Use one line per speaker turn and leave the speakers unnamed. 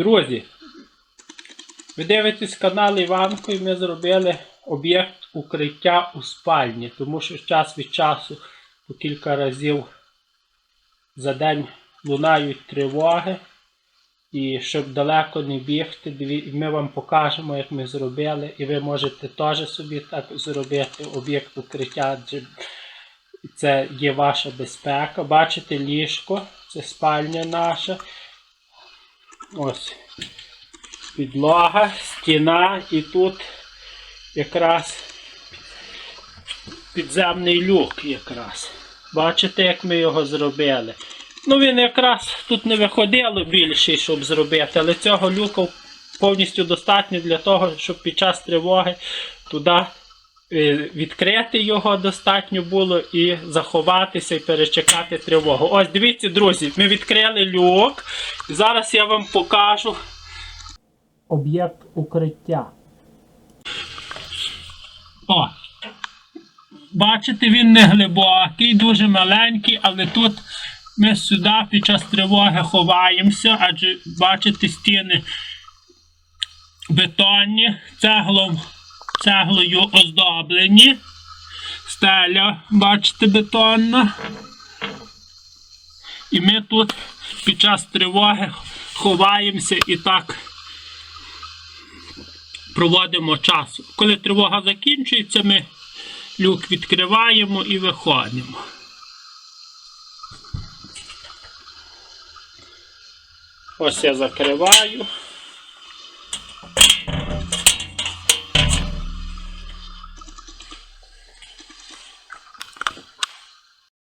Друзі, ви дивитесь канал Іванко і ми зробили об'єкт укриття у спальні, тому що час від часу по кілька разів за день лунають тривоги. І щоб далеко не бігти, ми вам покажемо, як ми зробили, і ви можете теж собі так зробити об'єкт укриття, адже це є ваша безпека. Бачите ліжко, це спальня наша. Ось підлога, стіна і тут якраз підземний люк якраз. Бачите, як ми його зробили. Ну він якраз тут не виходило більший, щоб зробити, але цього люка повністю достатньо для того, щоб під час тривоги туди відкрити його достатньо було і заховатися і перечекати тривогу. Ось дивіться, друзі, ми відкрили люк. Зараз я вам покажу об'єкт укриття. О! Бачите, він не глибокий, дуже маленький, але тут ми сюди під час тривоги ховаємося, адже бачите стіни бетонні, цеглом, цеглою оздоблені. Стеля, бачите, бетонна. І ми тут під час тривоги ховаємося і так проводимо час. Коли тривога закінчується, ми люк відкриваємо і виходимо. Ось я закриваю.